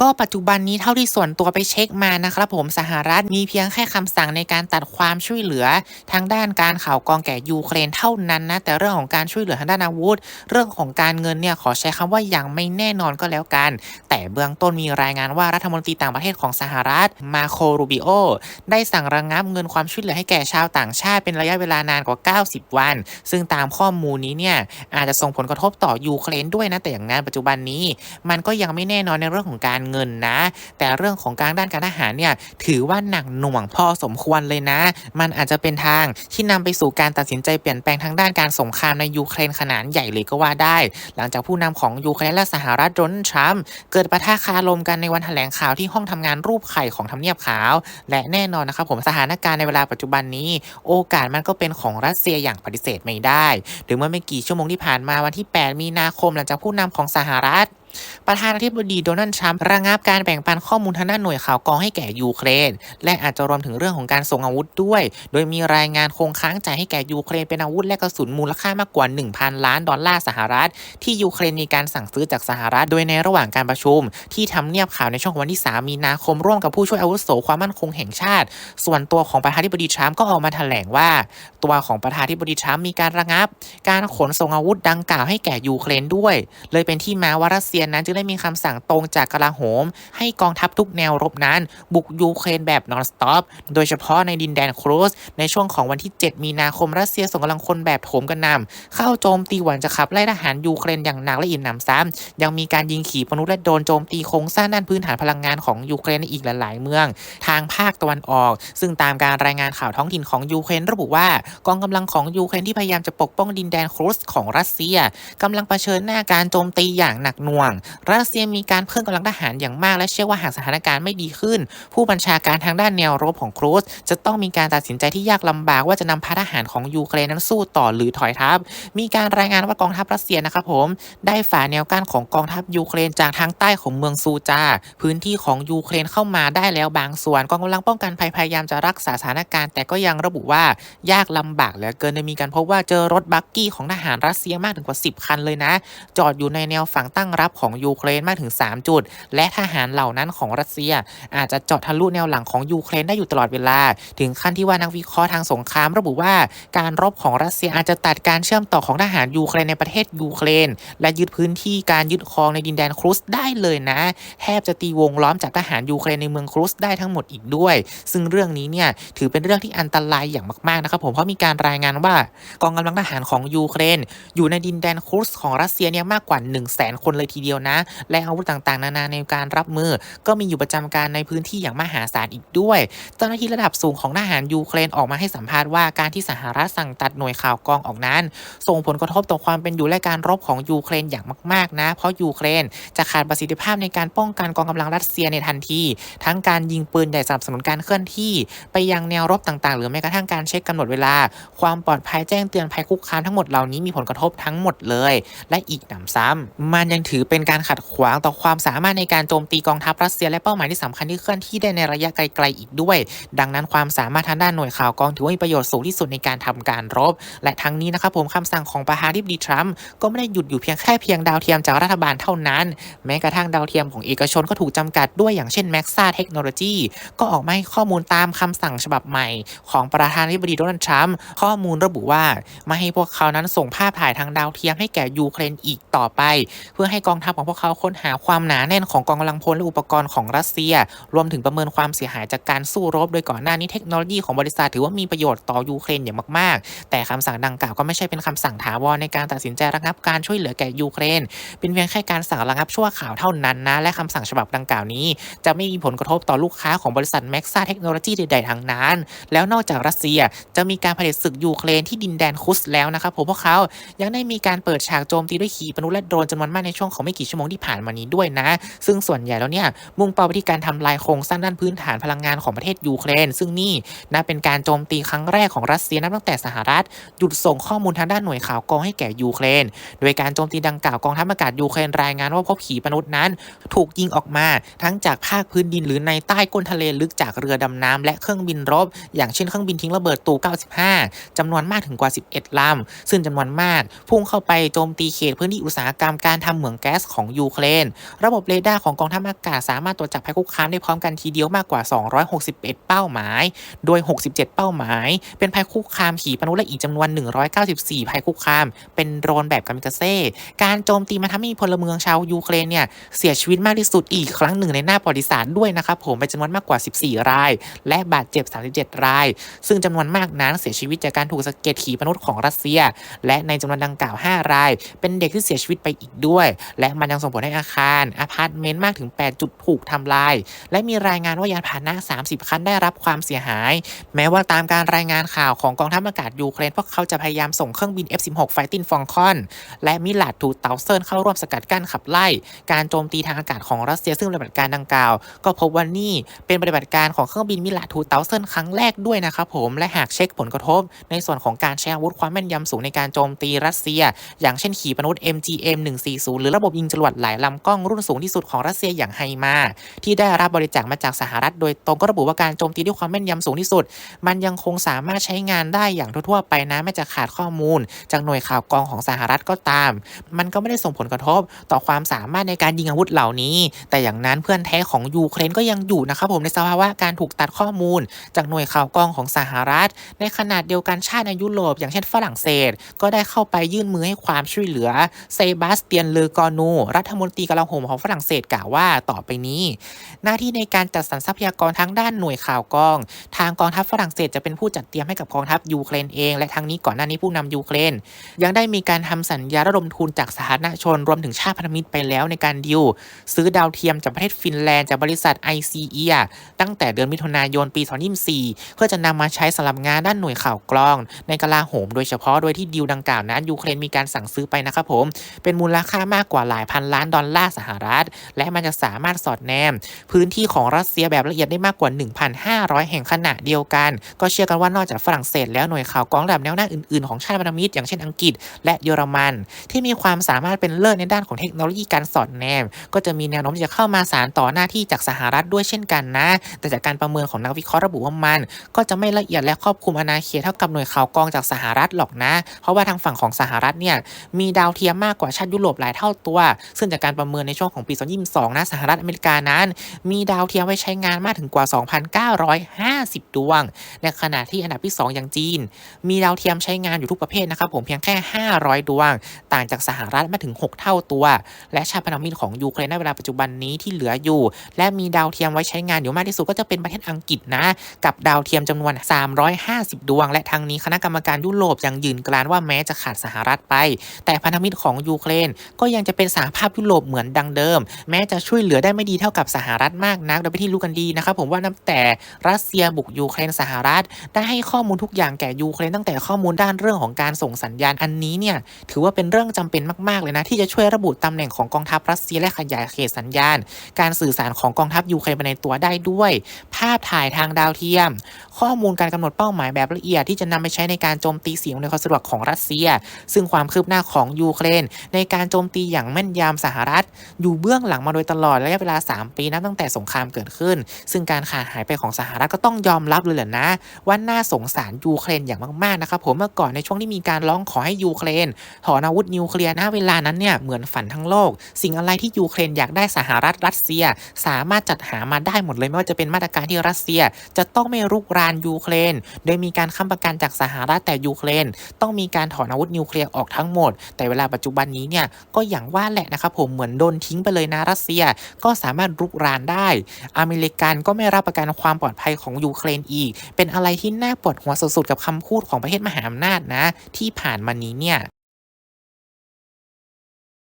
ก็ปัจจุบันนี้เท่าที่ส่วนตัวไปเช็คมานะครับผมสหรัฐมีเพียงแค่คำสั่งในการตัดความช่วยเหลือทางด้านการข่าวกองแก่ยูเครนเท่านั้นนะแต่เรื่องของการช่วยเหลือทางด้านอาวุธ เรื่องของการเงินเนี่ยขอใช้คำว่ายังไม่แน่นอนก็แล้วกัน แต่เบื้องต้นมีรายงานว่ารัฐมนตรีต่างประเทศของสหรัฐมาโครูบิโอได้สั่งระงงับเงินความช่วยเหลือให้แก่ชาวต่างชาติเป็นระยะเวลานานกว่า 90 วัน ซึ่งตามข้อมูลนี้เนี่ยอาจจะส่งผลกระทบต่อยูเครนด้วยนะแต่อย่างนั้นปัจจุบันนี้ มันก็ยังไม่แน่นอนในเรื่องของการเงินนะ แต่เรื่องของการด้านการทหารเนี่ยถือว่าหนักหน่วงพอสมควรเลยนะ มันอาจจะเป็นทางที่นำไปสู่การตัดสินใจเปลี่ยนแปลงทางด้านการสงครามในยูเครนขนาดใหญ่เลยก็ว่าได้ หลังจากผู้นำของยูเครนและสหรัฐโดนทรัมป์เกิดปะทะคารมกันในวันแถลงข่าวที่ห้องทำงานรูปไข่ของทำเนียบขาว และแน่นอนนะครับผมสถานการณ์ในเวลาปัจจุบันนี้ โอกาสมันก็เป็นของรัสเซียอย่างปฏิเสธไม่ได้โดยเมื่อไม่กี่ชั่วโมงที่ผ่านมาวันที่ 8 มีนาคมหลังจากผู้นำของสหรัฐ ประธานาธิบดีโดนัลด์ทรัมป์ระงับการแบ่งปันข้อมูลทางด้านหน่วยข่าวกรองให้แก่ยูเครน และอาจจะรวมถึงเรื่องของการส่งอาวุธด้วย โดยมีรายงานคงค้างจ่ายให้แก่ยูเครนเป็นอาวุธและกระสุนมูลค่ามากกว่า 1,000 ล้านดอลลาร์สหรัฐ ที่ยูเครนมีการสั่งซื้อจากสหรัฐ โดยในระหว่างการประชุม ที่ทำเนียบข่าวในช่วงวันที่ 3 มีนาคมร่วมกับผู้ช่วยอาวุโสความมั่นคงแห่งชาติ ส่วนตัวของประธานาธิบดีทรัมป์ก็ออกมาแถลงว่า ตัวของประธานาธิบดีทรัมป์มีการระงับ การขนส่งอาวุธดังกล่าวให้แก่ยูเครนด้วย เลยเป็นที่มาว่ารัสเซียนั้นจึงได้มีคำสั่งตรงจากกลาโหม ให้กองทัพทุกแนวรบนั้น บุกยูเครนแบบนอนสต็อปโดยเฉพาะในดินแดนครูสในช่วงของวันที่ 7 มีนาคมรัสเซียส่งกำลังคนแบบโถมกันนำเข้าโจมตีหวังจะขับไล่ทหารยูเครนอย่างหนักและอิ่มหนำซ้ำยังมีการยิงขีปนาวุธและโดนโจมตีโครงสร้างด้านพื้นฐานพลังงานของยูเครนในอีกหลายๆเมือง ทางภาคตะวันออก ซึ่งตามการรายงานข่าวท้องถิ่นของยูเครนระบุว่ากองกำลังของยูเครนที่พยายามจะปกป้องดินแดนครูสของรัสเซียกำลังเผชิญหน้าการโจมตีอย่างหนักหน่วงรัสเซียมีการเพิ่มกำลังทหารอย่างมากและเชื่อว่าหากสถานการณ์ไม่ดีขึ้น ผู้บัญชาการทางด้านแนวรบของครูสจะต้องมีการตัดสินใจที่ยากลำบากว่าจะนำพาทหารของยูเครนนั้นสู้ต่อหรือถอยทัพ มีการรายงานว่ากองทัพรัสเซียนะครับผม ได้ฝ่าแนวกั้นของกองทัพยูเครนจากทางใต้ของเมืองซูจา พื้นที่ของยูเครนเข้ามาได้แล้วบางส่วนกองกำลังป้องกันภัยพยายามจะรักษาสถานการณ์ แต่ก็ยังระบุว่ายากลำบากเหลือเกินโดยมีการพบว่าเจอรถบักกี้ของทหารรัสเซียมากถึงกว่า 10 คันเลยนะ จอดอยู่ในแนวฝั่งตั้งรับของยูเครนมากถึง 3 จุด และทหารเหล่านั้นของรัสเซีย อาจจะเจาะทะลุแนวหลังของยูเครนได้อยู่ตลอดเวลา ถึงขั้นที่ว่านักวิเคราะห์ทางสงครามระบุว่าการรบของรัสเซียอาจจะตัดการเชื่อมต่อของทหารยูเครนในประเทศยูเครน และยึดพื้นที่การยึดครองในดินแดนครุสได้เลยนะ แทบจะตีวงล้อมจากทหารยูเครนในเมืองครุสได้ทั้งหมดอีกด้วย ซึ่งเรื่องนี้เนี่ยถือเป็นเรื่องที่อันตรายอย่างมากๆนะครับผมเพราะมีการรายงานว่ากองกำลังทหารของยูเครน อยู่ในดินแดนครุสของรัสเซียเนี่ยมากกว่า 1 0 0 0 0แสนคนเลยทีเดียวนะ และอาวุธต่างๆ นานาในการรับมือ ก็มีอยู่ประจำการในพื้นที่อย่างมหาศาลอีกด้วย เจ้าหน้าที่ระดับสูงของทหารยูเครนออกมาให้สัมภาษณ์ว่าการที่สหรัฐสั่งตัดหน่วยข่าวกองออกนั้น ส่งผลกระทบต่อความเป็นอยู่และการรบของยูเครนอย่างมากๆนะ เพราะยูเครนจะขาดประสิทธิภาพในการป้องกันกองกำลังรัสเซียในทันที ทั้งการยิงปืนใหญ่สนับสนุนการเคลื่อนที่ ไปยังแนวรบต่างๆ หรือแม้กระทั่งการเช็คกำหนดเวลา ความปลอดภัยแจ้งเตือนภัยคุกคามทั้งหมดเหล่านี้มีผลกระทบทั้งหมดเลย และอีกหนำซ้ำมันยังถือเป็นการขัดขวางต่อความสามารถในการโจมตีกองทัพรัสเซียและเป้าหมายที่สำคัญที่เคลื่อนที่ได้ในระยะไกลๆอีกด้วย ดังนั้นความสามารถทางด้านหน่วยข่าวกองถือว่ามีประโยชน์สูงที่สุดในการทำการรบ และทั้งนี้นะครับผมคำสั่งของประธานาธิบดีทรัมป์ก็ไม่ได้หยุดอยู่เพียงแค่เพียงดาวเทียมจากรัฐบาลเท่านั้น แม้กระทั่งดาวเทียมของเอกชนก็ถูกจำกัดด้วยอย่างเช่น Maxa Technology ก็ออกมาให้ข้อมูลตามคำสั่งฉบับใหม่ ของประธานาธิบดีโดนัลด์ทรัมป์ข้อมูลระบุว่าไม่ให้พวกเขานั้นส่งภาพถ่ายทางดาวเทียมให้แก่ยูเครนอีกต่อไป เพื่อให้กองทัพของพวกเขาค้นหาความหนาแน่นของกองกำลังพลและอุปกรณ์ของรัสเซีย รวมถึงประเมินความเสียหายจากการสู้รบ โดยก่อนหน้านี้เทคโนโลยีของบริษัทถือว่ามีประโยชน์ต่อยูเครนอย่างมาก ๆ แต่คำสั่งดังกล่าวก็ไม่ใช่เป็นคำสั่งถาวรในการตัดสินใจระงับการช่วยเหลือแก่ยูเครน เป็นเพียงแค่การสั่งระงับชั่วข่าวเท่านั้นนะ และคำสั่งฉบับดังกล่าวนี้ จะไม่มีผลกระทบต่อลูกค้าของบริษัทแม็กซ่าเทคโนโลยีใดๆทั้งนั้น แล้วนอกจากรัสเซียจะมีการผลิตศึกยูเครนที่ดินแดนคุสแล้วนะครับผมพวกเขายังได้มีการเปิดฉากโจมตีด้วยขีปนาวุธและโดรนจำนวนมากในช่วงของไม่กี่ชั่วโมงที่ผ่านมานี้ด้วยนะ ซึ่งส่วนใหญ่แล้วเนี่ยมุ่งเป้าไปที่การทำลายโครงสร้างด้านพื้นฐานพลังงานของประเทศยูเครน ซึ่งนี่นะเป็นการโจมตีครั้งแรกของรัสเซียนับตั้งแต่สหรัฐหยุดส่งข้อมูลทางด้านหน่วยข่าวกองให้แก่ยูเครน โดยการโจมตีดังกล่าวกองทัพอากาศยูเครนรายงานว่าพบขีปนาวุธนั้น ถูกยิงออกมาทั้งจากภาคพื้นดินหรือในใต้ก้นทะเลลึกจากเรือดำน้ำและเครื่องบินรบ อย่างเช่นเครื่องบินทิ้งระเบิดตู 95จำนวนมากถึงกว่า 11 ลำ ซึ่งจำนวนมาก พุ่งเข้าไปโจมตีเขตพื้นที่อุตสาหกรรมการทำเหมืองแก๊สสของยูเครน ระบบเรดาร์ของกองทัพอากาศสามารถตรวจจับภัยคุกคามได้พร้อมกันทีเดียวมากกว่า 261 เป้าหมาย โดย 67 เป้าหมาย เป็นภัยคุกคามขีปนาวุธและอีกจำนวน 194 ภัยคุกคาม เป็นโดรนแบบกามิกาเซ่ การโจมตีมันทำให้พลเมืองชาวยูเครนเนี่ยเสียชีวิตมากที่สุดอีกครั้งหนึ่งในหน้าประวัติศาสตร์ด้วยนะครับผมเป็นจำนวนมากกว่า 14 ราย และบาดเจ็บ 37 ราย ซึ่งจำนวนมากนั้นเสียชีวิตจากการถูกสะเก็ดขีปนาวุธของรัสเซีย และในจำนวนดังกล่าว 5 ราย เป็นเด็กที่เสียชีวิตไปอีกด้วย และมันยังส่งผลให้อาคารอพาร์ตเมนต์มากถึง 8 จุดถูกทำลาย และมีรายงานว่ายานพาหนะ 30 คันได้รับความเสียหาย แม้ว่าตามการรายงานข่าวของกองทัพอากาศยูเครนพวกเขาจะพยายามส่งเครื่องบิน F-16 Fighting Falcon และมิลาดทูเตาเซินเข้าร่วมสกัดกั้นขับไล่ การโจมตีทางอากาศของรัสเซียซึ่งปฏิบัติการดังกล่าว ก็พบว่านี่เป็นปฏิบัติการของเครื่องบินมิลาทูเตาเซินครั้งแรกด้วยนะครับผมและหากเช็คผลกระทบ ในส่วนของการใช้อาวุธความแม่นยำสูงในการโจมตีรัสเซีย อย่างเช่นขีปนาวุธ MGM 140 หรือระบบยิงจรวดหลายลำกล้องรุ่นสูงที่สุดของรัสเซียอย่างไฮมา ที่ได้รับบริจาคมาจากสหรัฐ โดยตรงก็ระบุว่าการโจมตีด้วยความแม่นยำสูงที่สุด มันยังคงสามารถใช้งานได้อย่างทั่วๆไปนะแม้จะขาดข้อมูล จากหน่วยข่าวกรองของสหรัฐก็ตาม มันก็ไม่ได้ส่งผลกระทบต่อความสามารถในการยิงอาวุธเหล่านี้ แต่อย่างนั้นเพื่อนแท้ของยูเครนก็ยังอยู่นะครับผมในสภาวะการถูกตัดข้อมูล จากหน่วยข่าวกรองของสหรัฐ ในขณะเดียวกันชาติในยุโรปอย่างเช่นฝรั่งเศส ก็ได้เข้าไปยื่นมือให้ความช่วยเหลือเซบาสเตียนเลอกอนูรัฐมนตรีกลาโหมของฝรั่งเศสกล่าวว่าต่อไปนี้ หน้าที่ในการจัดสรรทรัพยากรทั้งด้านหน่วยข่าวกรอง ทางกองทัพฝรั่งเศสจะเป็นผู้จัดเตรียมให้กับกองทัพยูเครนเอง และทางนี้ก่อนหน้านี้ผู้นำยูเครน ยังได้มีการทำสัญญาระดมทุนจากสาธารณชนรวมถึงชาติพันธมิตรไปแล้วในการดิวซื้อดาวเทียมจากประเทศฟินแลนด์จากบริษัท ICE ตั้งแต่เดือนมิถุนายนปี 2024 เพื่อจะนำมาใช้สำหรับงานด้านหน่วยข่าวกรอง ในกลาโหม โดยเฉพาะโดยที่ดิวดังกล่าวนั้นยูเครนมีการสั่งซื้อไปนะครับผมเป็นมูลค่ามากกว่าหลายายพันล้านดอลลาร์สหรัฐ และมันจะสามารถสอดแนม พื้นที่ของรัสเซียแบบละเอียดได้มากกว่า 1,500 แห่งขณะเดียวกัน ก็เชื่อกันว่านอกจากฝรั่งเศสแล้วหน่วยข่าวกรองระดับแนวหน้าอื่นๆของชาติพันธมิตรอย่างเช่นอังกฤษ และเยอรมัน ที่มีความสามารถเป็นเลิศในด้านของเทคโนโลยีการสอดแนม ก็จะมีแนวโน้มที่จะเข้ามาสานต่อหน้าที่จากสหรัฐด้วยเช่นกันนะ แต่จากการประเมินของนักวิเคราะห์ระบุว่ามัน ก็จะไม่ละเอียดและครอบคลุมอาณาเขตเท่ากับหน่วยข่าวกรองจากสหรัฐหรอกนะ เพราะว่าทางฝั่งของสหรัฐเนี่ยมีดาวเทียมมากกว่าชาติยุโรปหลายเท่าตัวซึ่งจากการประเมินในช่วงของปี 2022 นะสหรัฐอเมริกานั้น มีดาวเทียมไว้ใช้งานมากถึงกว่า 2,950 ดวง ในขณะที่อันดับที่ 2 อย่างจีน มีดาวเทียมใช้งานอยู่ทุกประเภทนะครับผมเพียงแค่ 500 ดวง ต่างจากสหรัฐมาถึง 6 เท่าตัว และชาติพันธมิตรของยูเครนในเวลาปัจจุบันนี้ที่เหลืออยู่ และมีดาวเทียมไว้ใช้งานอยู่มากที่สุดก็จะเป็นประเทศอังกฤษนะ กับดาวเทียมจำนวน 350 ดวง และทางนี้คณะกรรมการยุโรปยังยืนกรานว่าแม้จะขาดสหรัฐไป แต่พันธมิตรของยูเครนก็ยังจะเป็นสหภาพยุโรปเหมือนดังเดิม แม้จะช่วยเหลือได้ไม่ดีเท่ากับสหรัฐมากนักโดยไปที่รู้กันดีนะครับผมว่านับแต่รัสเซียบุกยูเครนสหรัฐ ได้ให้ข้อมูลทุกอย่างแก่ยูเครนตั้งแต่ข้อมูลด้านเรื่องของการส่งสัญญาณอันนี้เนี่ยถือว่าเป็นเรื่องจำเป็นมากๆเลยนะที่จะช่วยระบุตำแหน่งของกองทัพรัสเซียและขยายเขตสัญญาณ การสื่อสารของกองทัพยูเครนไปในตัวได้ด้วย ภาพถ่ายทางดาวเทียม ข้อมูลการกำหนดเป้าหมายแบบละเอียดที่จะนำไปใช้ในการโจมตีเสิ่งอำนความสะดวกของรัสเซีย ซึ่งความคืบหน้าของยูเครน ในการโจมตีอย่างแม่นยำสหรัฐ อยู่เบื้องหลังมาโดยตลอดระยะเวลา 3 ปีนับตั้งแต่สงครามเกิดขึ้น ซึ่งการขาดหายไปของสหรัฐก็ต้องยอมรับเลยแหละนะ ว่าน่าสงสารยูเครนอย่างมากๆนะครับผมเมื่อก่อนในช่วงที่มีการร้องขอให้ยูเครนถอนอาวุธนิวเคลียร์นะเวลานั้นเนี่ยเหมือนฝันทั้งโลก สิ่งอะไรที่ยูเครนอยากได้สหรัฐรัสเซีย สามารถจัดหามาได้หมดเลยไม่ว่าจะเป็นมาตรการที่รัสเซีย จะต้องไม่รุกรานยูเครน โดยมีการค้ำประกันจากสหรัฐแต่ยูเครน ต้องมีการถอนอาวุธนิวเคลียร์ออกทั้งหมด แต่เวลาปัจจุบันนี้เนี่ยก็อย่างว่าแหละนะครับผมเหมือนโดนทิ้งไปเลยนะรัสเซีย ก็สามารถรุกรานได้ อเมริกันก็ไม่รับประกันความปลอดภัยของยูเครนอีก เป็นอะไรที่น่าปวดหัวสุดๆกับคำพูดของประเทศมหาอำนาจนะ ที่ผ่านมานี้เนี่ย